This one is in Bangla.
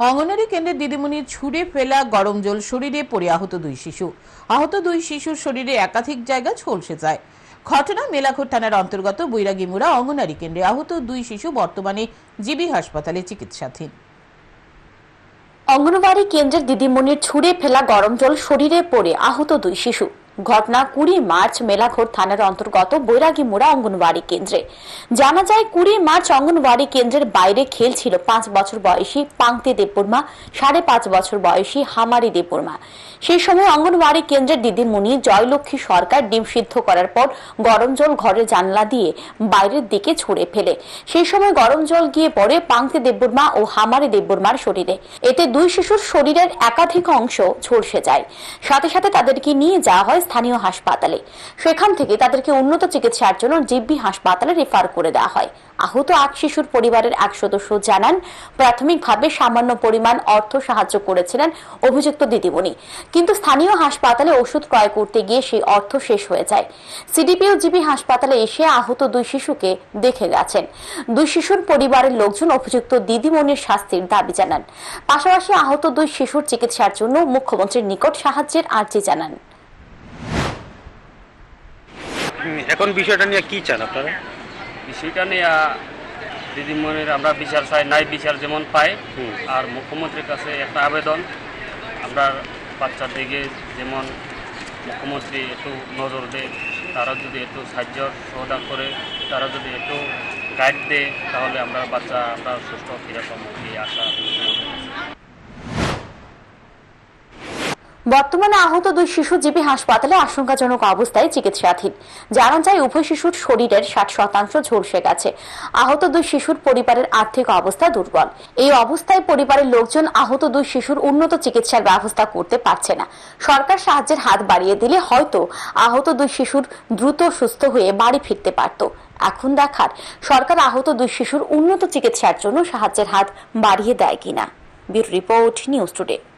অঙ্গনারী কেন্দ্রের দিদিমণির ছুঁড়ে ফেলা গরম জল শরীরে পড়ে আহত দুই শিশু। আহত দুই শিশুর শরীরে একাধিক জায়গা ঝলসে যায়। ঘটনা মেলাঘর থানার অন্তর্গত বৈরাগীমুড়া অঙ্গনারী কেন্দ্রে আহত দুই শিশু বর্তমানে জিবি হাসপাতালে চিকিৎসাধীন। অঙ্গনবাড়ি কেন্দ্রের দিদিমণির ছুঁড়ে ফেলা গরম জল শরীরে পড়ে আহত দুই শিশু। ঘটনা কুড়ি মার্চ মেলাঘোর থানার অন্তর্গত বৈরাগীমুড়া অঙ্গনবাড়ি কেন্দ্রে। জানা যায়, কুড়ি মার্চ অঙ্গনবাড়ি কেন্দ্রের বাইরে খেলছিল পাঁচ বছর বয়সী পাংতি দেববর্মা, সাড়ে পাঁচ বছর বয়সী হামারি দেববর্মা। সেই সময় অঙ্গনবাড়ি কেন্দ্রের দিদিমণি জয়লক্ষ্মী সরকার ডিম সিদ্ধ করার পর গরম জল ঘরের জানলা দিয়ে বাইরের দিকে ছুঁড়ে ফেলে। সেই সময় গরম জল গিয়ে পড়ে পাংতি দেববর্মা ও হামারি দেববর্মার শরীরে। এতে দুই শিশুর শরীরের একাধিক অংশ ঝলসে যায়। সাথে সাথে তাদেরকে নিয়ে যাওয়া হয় স্থানীয় হাসপাতালে। সেখান থেকে তাদেরকে উন্নত চিকিৎসার জন্য জিববি হাসপাতালে রেফার করে দেওয়া হয়। আহত আট শিশুর পরিবারের এক সদস্য জানান, প্রাথমিকভাবে সামান্য পরিমাণ অর্থ সাহায্য করেছিলেন অভিযুক্ত দিদিমণি। কিন্তু স্থানীয় হাসপাতালে ওষুধ ক্রয় করতে গিয়ে সেই অর্থ শেষ হয়ে যায়। সিডিপিও জিবি হাসপাতালে এসে আহত দুই শিশুকে দেখে গেছেন। দুই শিশুর পরিবারের লোকজন অভিযুক্ত দিদিমণির শাস্তির দাবি জানান। পাশাপাশি আহত দুই শিশুর চিকিৎসার জন্য মুখ্যমন্ত্রীর নিকট সাহায্যের আর্জি জানান। এখন বিষয়টা নিয়ে কি চান আপনারা? বিষয়টা নিয়ে দিদিমণির আমরা বিচার চাই নাই বিচার যেমন পাই। আর মুখ্যমন্ত্রীর কাছে একটা আবেদন। আমরা বাচ্চার দিকে যেমন মুখ্যমন্ত্রী একটু নজর দেয় তারা যদি একটু সাহায্য সহযোগ করে তারা যদি একটু গাইড দেয় তাহলে আমরা বাচ্চা আমরা সুস্থ ফিরে পাবো এই আশা বর্তমানে আহত দুই শিশু জিবি হাসপাতালে আশঙ্কাজনক অবস্থায় চিকিৎসাধীন। জানা যায়, উভয় শিশুর শরীরের ষাট শতাংশ ঝলসে গেছে। আহত দুই শিশুর পরিবারের আর্থিক অবস্থা দুর্বল। এই অবস্থায় পরিবারের লোকজন আহত দুই শিশুর উন্নত চিকিৎসার ব্যবস্থা করতে পারছে না। সরকার সাহায্যের হাত বাড়িয়ে দিলে হয়তো আহত দুই শিশুর দ্রুত সুস্থ হয়ে বাড়ি ফিরতে পারত। এখন দেখার, সরকার আহত দুই শিশুর উন্নত চিকিৎসার জন্য সাহায্যের হাত বাড়িয়ে দেয় কিনা। Bureau report, news today.